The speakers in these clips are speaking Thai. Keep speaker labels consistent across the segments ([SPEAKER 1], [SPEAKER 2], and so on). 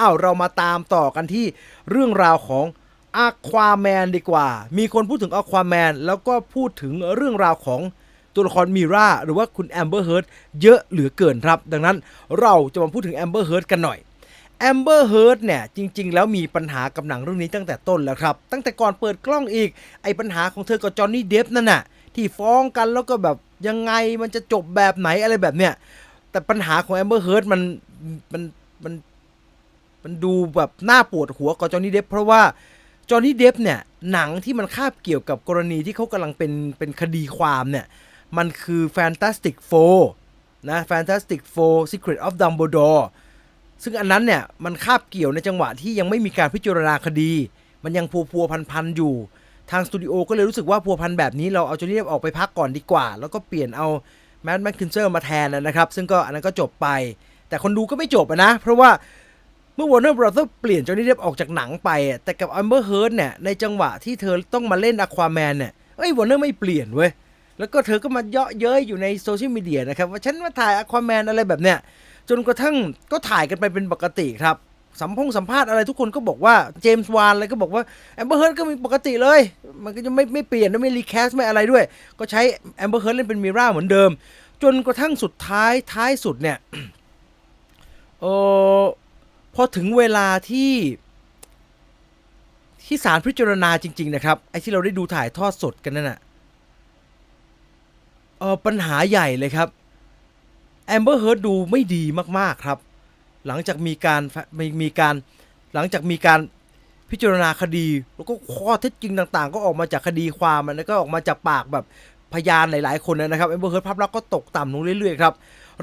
[SPEAKER 1] อ้าวเรามาตามต่อกันที่เรื่องราวของอะควาแมนดีกว่า มีคนพูดถึงอะควาแมนแล้วก็พูดถึงเรื่องราวของตัวละครมีราหรือว่าคุณแอมเบอร์เฮิร์ตเยอะเหลือเกินครับ ดังนั้นเราจะมาพูดถึงแอมเบอร์เฮิร์ตกันหน่อยแอมเบอร์เฮิร์ตเนี่ยจริง ๆ แล้วมีปัญหากับหนังเรื่องนี้ตั้งแต่ต้นแล้วครับ ตั้งแต่ก่อนเปิดกล้องอีก ไอ้ปัญหาของเธอกับจอห์นนี่เดฟนั่นน่ะที่ฟ้องกันแล้วก็แบบยังไงมันจะจบแบบไหนอะไรแบบเนี้ยแต่ปัญหาของแอมเบอร์เฮิร์ตมันมันมัน มันดูแบบน่าปวดหัวกับจอห์นนี่เดฟเพราะว่าจอห์นนี่เดฟเนี่ยหนังที่มันคาบเกี่ยวกับกรณีที่เขากำลังเป็นเป็นคดีความเนี่ย มันคือ Fantastic Four นะ Fantastic Four Secret of Dumbledore ซึ่งอันนั้นเนี่ยมันคาบเกี่ยวในจังหวะที่ยังไม่มีการพิจารณาคดี มันยังพัวพัวพันพันอยู่ ทางสตูดิโอก็เลยรู้สึกว่าพัวพันแบบนี้เราเอาจอห์นนี่เดฟออกไปพักก่อนดีกว่า แล้วก็เปลี่ยนเอาแมดแมคคินเซอร์มาแทนนะครับ ซึ่งก็อันนั้นก็จบไป แต่คนดูก็ไม่จบนะ เพราะว่า เมื่อ Warner Bros. เปลี่ยนจอห์นนี่เดฟออกจากหนังไปอะแต่กับ Amber Heard เนี่ยในจังหวะที่เธอต้องมาเล่น Aquaman เนี่ยเอ้ยวอร์เนอร์ไม่เปลี่ยนเว้ยแล้วก็เธอก็มาเยาะเย้ยอยู่ในโซเชียลมีเดียนะครับว่าฉันมาถ่าย Aquaman อะไรแบบเนี้ยจนกระทั่งก็ถ่ายกันไปเป็นปกติครับสัมพงสัมภาษณ์อะไรทุกคนก็บอกว่าเจมส์วานอะไรก็บอกว่าแอมเบอร์เฮิร์ตก็มีปกติเลย มันก็จะไม่ไม่เปลี่ยนไม่รีแคสไม่อะไรด้วย ก็ใช้แอมเบอร์เฮิร์ตเล่นเป็นมิราเหมือนเดิม จนกระทั่งสุดท้ายท้ายสุดเนี่ยเออ พอถึงเวลาที่ที่ศาลพิจารณาจริง ๆ นะครับ ไอ้ที่เราได้ดูถ่ายทอดสดกันนั่นน่ะเออปัญหาใหญ่เลยครับแอมเบอร์เฮิร์ดดูไม่ดีมากๆครับ หลังจากมีการมีมีการหลังจากมีการพิจารณาคดี แล้วก็ข้อเท็จจริงต่างๆ ก็ออกมาจากคดีความมันแล้วก็ออกมาจากปากแบบพยานหลายๆ คนนะครับแอมเบอร์เฮิร์ดภาพลักษณ์ก็ตกต่ำลงเรื่อยๆครับ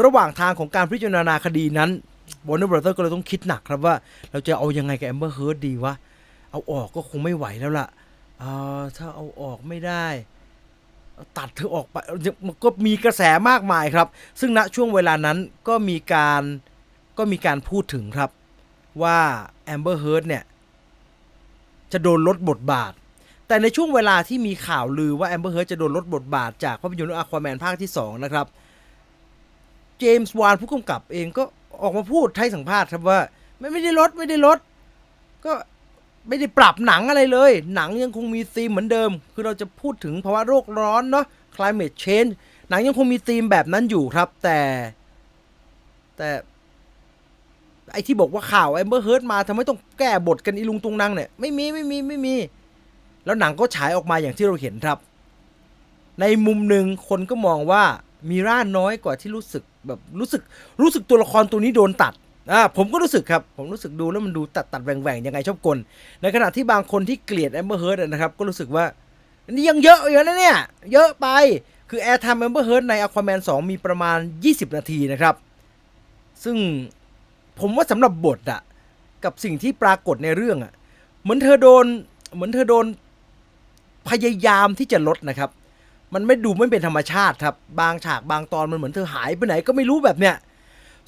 [SPEAKER 1] ระหว่างทางของการพิจารณาคดีนั้น วอร์เนอร์บรอเตอร์ก็เลยต้องคิดหนักครับว่า เราจะเอายังไงกับแอมเบอร์เฮิร์ดดีวะ เอาออกก็คงไม่ไหวแล้วล่ะอ่อถ้าเอาออกไม่ได้ ตัดเธอออกไปมันก็มีกระแสมากมายครับ ซึ่งณช่วงเวลานั้นก็มีการก็มีการพูดถึงครับว่าแอมเบอร์เฮิร์ d เนี่ย จะโดนลดบทบาท แต่ในช่วงเวลาที่มีข่าวลือว่าแอมเบอร์เฮิร์ d จะโดนลดบทบาทจากภาพยนตร์อควาแมนภาคที่ 2 นะครับ เจมส์วานผู้กำกับเองก็ ออกมาพูดให้สัมภาษณ์ครับว่าไม่ไม่ได้ลดไม่ได้ลด ก็ไม่ได้ปรับหนังอะไรเลย หนังยังคงมีธีมเหมือนเดิม คือเราจะพูดถึงภาวะโลกร้อนเนาะ climate change หนังยังคงมีธีมแบบนั้นอยู่ครับ แต่ แต่ไอที่บอกว่าข่าวแอมเบอร์เฮิร์ตมาทำไมต้องแก้บทกันอีลุงตุงนางเนี่ย ไม่มีไม่มีไม่มี แล้วหนังก็ฉายออกมาอย่างที่เราเห็นครับ ในมุมหนึ่งคนก็มองว่า มีร่าน้อยกว่าที่รู้สึกแบบรู้สึกรู้สึกตัวละครตัวนี้โดนตัดอ่าผมก็รู้สึกครับ ผมรู้สึกดูแล้วมันดูตัดตัดแหว่งแหว่งยังไงชอบกล ในขณะที่บางคนที่เกลียดแอมเบอร์เฮิร์ตนะครับ ก็รู้สึกว่านนี้ยังเยอะอยู่นะเนี่ย เยอะไปคือแอร์ไทม์แอมเบอร์เฮิร์ตใน Aquaman 2มีประมาณ 20 นาทีนะครับ ซึ่งผมว่าสำหรับบทอะกับสิ่งที่ปรากฏในเรื่องอะเหมือนเธอโดนเหมือนเธอโดนพยายามที่จะลดนะครับ มันไม่ดูไม่เป็นธรรมชาติครับ บางฉากบางตอนมันเหมือนเธอหายไปไหนก็ไม่รู้แบบเนี้ย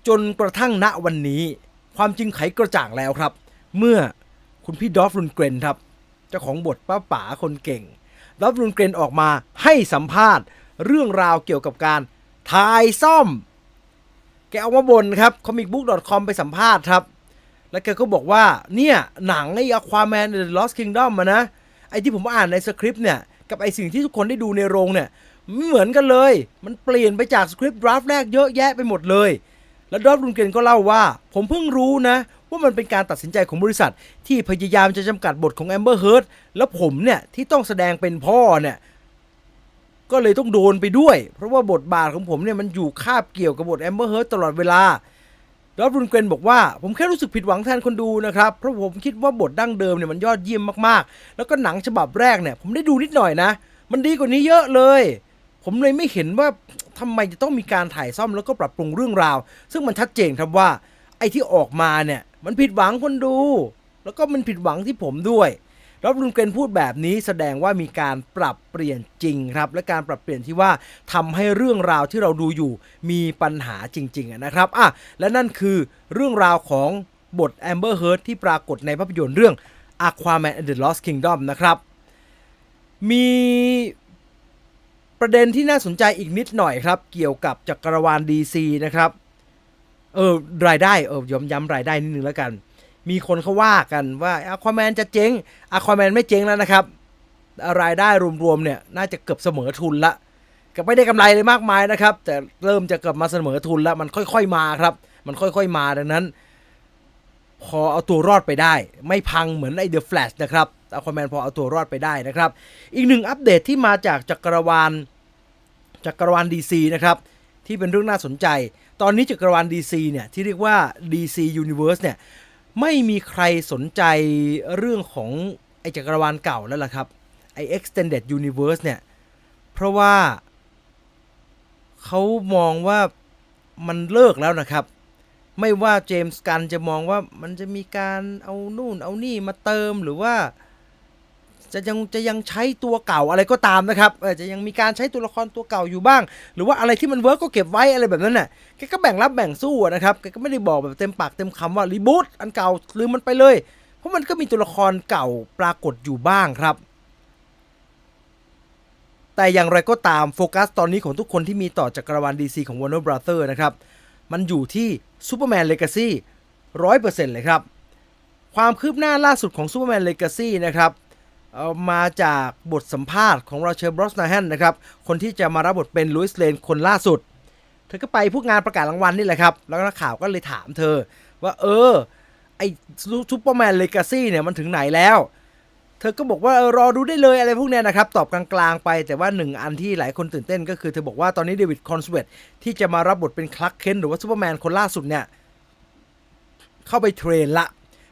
[SPEAKER 1] จนกระทั่งณวันนี้ ความจริงไขกระจ่างแล้วครับ เมื่อคุณพี่ดอฟรุนเกรนครับเจ้าของบทป้าป๋าคนเก่งดอฟรุนเกรนออกมาให้สัมภาษณ์ เรื่องราวเกี่ยวกับการถ่ายซ่อม แกเอามาบนครับ comicbook.com ไปสัมภาษณ์ครับ แล้วแกก็บอกว่าเนี่ยหนังไอ้ Aquaman and the Lost Kingdom อะนะไอ้ที่ผมอ่านในสคริปต์เนี่ย กับไอสิ่งที่ทุกคนได้ดูในโรงเนี่ยไม่เหมือนกันเลย มันเปลี่ยนไปจากสคริปต์ดราฟต์แรกเยอะแยะไปหมดเลย แล้วดอฟรุนเกนก็เล่าว่า ผมเพิ่งรู้นะ ว่ามันเป็นการตัดสินใจของบริษัท ที่พยายามจะจำกัดบทของแอมเบอร์เฮิร์ d แล้วผมเนี่ยที่ต้องแสดงเป็นพ่อเนี่ยก็เลยต้องโดนไปด้วย เพราะว่าบทบาทของผมเนี่ยมันอยู่คาบเกี่ยวกับบทแอมเบอร์เฮิร์ d ตลอดเวลา ดอฟรุนเกรนบอกว่าผมแค่รู้สึกผิดหวังแทนคนดูนะครับ เพราะผมคิดว่าบทดั้งเดิมเนี่ยมันยอดเยี่ยมมากๆ แล้วก็หนังฉบับแรกเนี่ยผมได้ดูนิดหน่อยนะ มันดีกว่านี้เยอะเลย ผมเลยไม่เห็นว่าทำไมจะต้องมีการถ่ายซ่อมแล้วก็ปรับปรุงเรื่องราว ซึ่งมันชัดเจนครับว่า ไอ้ที่ออกมาเนี่ยมันผิดหวังคนดู แล้วก็มันผิดหวังที่ผมด้วย รอบรุนเกรนพูดแบบนี้แสดงว่ามีการปรับเปลี่ยนจริงครับและการปรับเปลี่ยนที่ว่าทำให้เรื่องราวที่เราดูอยู่มีปัญหาจริงๆนะครับอะและนั่นคือเรื่องราวของบท Amber Heard ที่ปรากฏในภาพยนตร์เรื่อง Aquaman and the Lost Kingdom นะครับ มีประเด็นที่น่าสนใจอีกนิดหน่อยครับ เกี่ยวกับจักรวาล DC นะครับ เออรายได้เออย้ำย้ำรายได้นิดนึงแล้วกัน มีคนเขาว่ากันว่าอควาแมนจะเจ๊งอควาแมนไม่เจ๊งแล้วนะครับ รายได้รวมๆเนี่ยน่าจะเกือบเสมอทุนละก็ไม่ได้กำไรเลยมากมายนะครับ แต่เริ่มจะกลับมาเสมอทุนแล้ว มันค่อยๆมาครับ มันค่อยๆมาดังนั้น พอเอาตัวรอดไปได้ ไม่พังเหมือนไอเดอะแฟลชนะครับอควาแมนพอเอาตัวรอดไปได้นะครับ อีกหนึ่งอัปเดตที่มาจากจักรวาลจักรวาล DC นะครับที่เป็นเรื่องน่าสนใจ ตอนนี้จักรวาล DC เนี่ยที่เรียกว่า DC Universe เนี่ย ไม่มีใครสนใจเรื่องของไอจักรวาลเก่าแล้วล่ะครับ ไอ Extended Universe เนี่ย เพราะว่าเขามองว่ามันเลิกแล้วนะครับ ไม่ว่าเจมส์กันจะมองว่ามันจะมีการเอานู่นเอานี่มาเติมหรือว่า จะยังจะยังใช้ตัวเก่าอะไรก็ตามนะครับจะยังมีการใช้ตัวละครตัวเก่าอยู่บ้าง หรือว่าอะไรที่มันเวิร์กก็เก็บไว้อะไรแบบนั้นน่ะแกก็แบ่งรับแบ่งสู้นะครับแกก็ไม่ได้บอกแบบเต็มปากเต็มคำว่ารีบูตอันเก่าลืมมันไปเลย เพราะมันก็มีตัวละครเก่าปรากฏอยู่บ้างครับ แต่อย่างไรก็ตามโฟกัสตอนนี้ของทุกคนที่มีต่อจักรวาล DC ของ Warner Brother นะครับมันอยู่ที่ Superman Legacy 100%เลยครับ ความคืบหน้าล่าสุดของ Superman Legacy นะครับ เอามาจากบทสัมภาษณ์ของราเชลบรอสนาแฮนนะครับ คนที่จะมารับบทเป็นลุยส์เลนคนล่าสุด เธอก็ไปพวกงานประกาศรางวัลนี่แหละครับ แล้วนักข่าวก็เลยถามเธอ ว่าเออ ไอซูเปอร์แมนเลกาซี่เนี่ยมันถึงไหนแล้ว เธอก็บอกว่าเออรอดูได้เลยอะไรพวกเนี้ยนะครับ ตอบกลางๆไปแต่ว่าหนึ่งอันที่หลายคนตื่นเต้นก็คือเธอบอกว่าตอนนี้เดวิดคอนสเวตที่จะมารับบทเป็นคลักเคนหรือว่าซูเปอร์แมนคนล่าสุดเนี่ยเข้าไปเทรนละ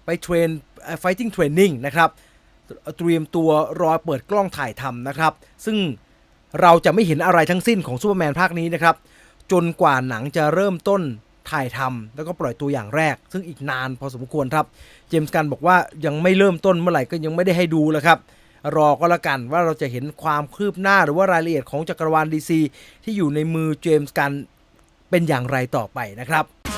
[SPEAKER 1] ไปเทรนเอ่อ fighting training นะครับ เตรียมตัวรอเปิดกล้องถ่ายทำนะครับ ซึ่งเราจะไม่เห็นอะไรทั้งสิ้นของซูเปอร์แมนภาคนี้นะครับ จนกว่าหนังจะเริ่มต้นถ่ายทำแล้วก็ปล่อยตัวอย่างแรก ซึ่งอีกนานพอสมควรครับ เจมส์กันบอกว่ายังไม่เริ่มต้นเมื่อไหร่ก็ยังไม่ได้ให้ดูแล้วครับรอก็แล้วกันว่าเราจะเห็นความคืบหน้าหรือว่ารายละเอียดของจักรวาลดีซีที่อยู่ในมือเจมส์กันเป็นอย่างไรต่อไปนะครับ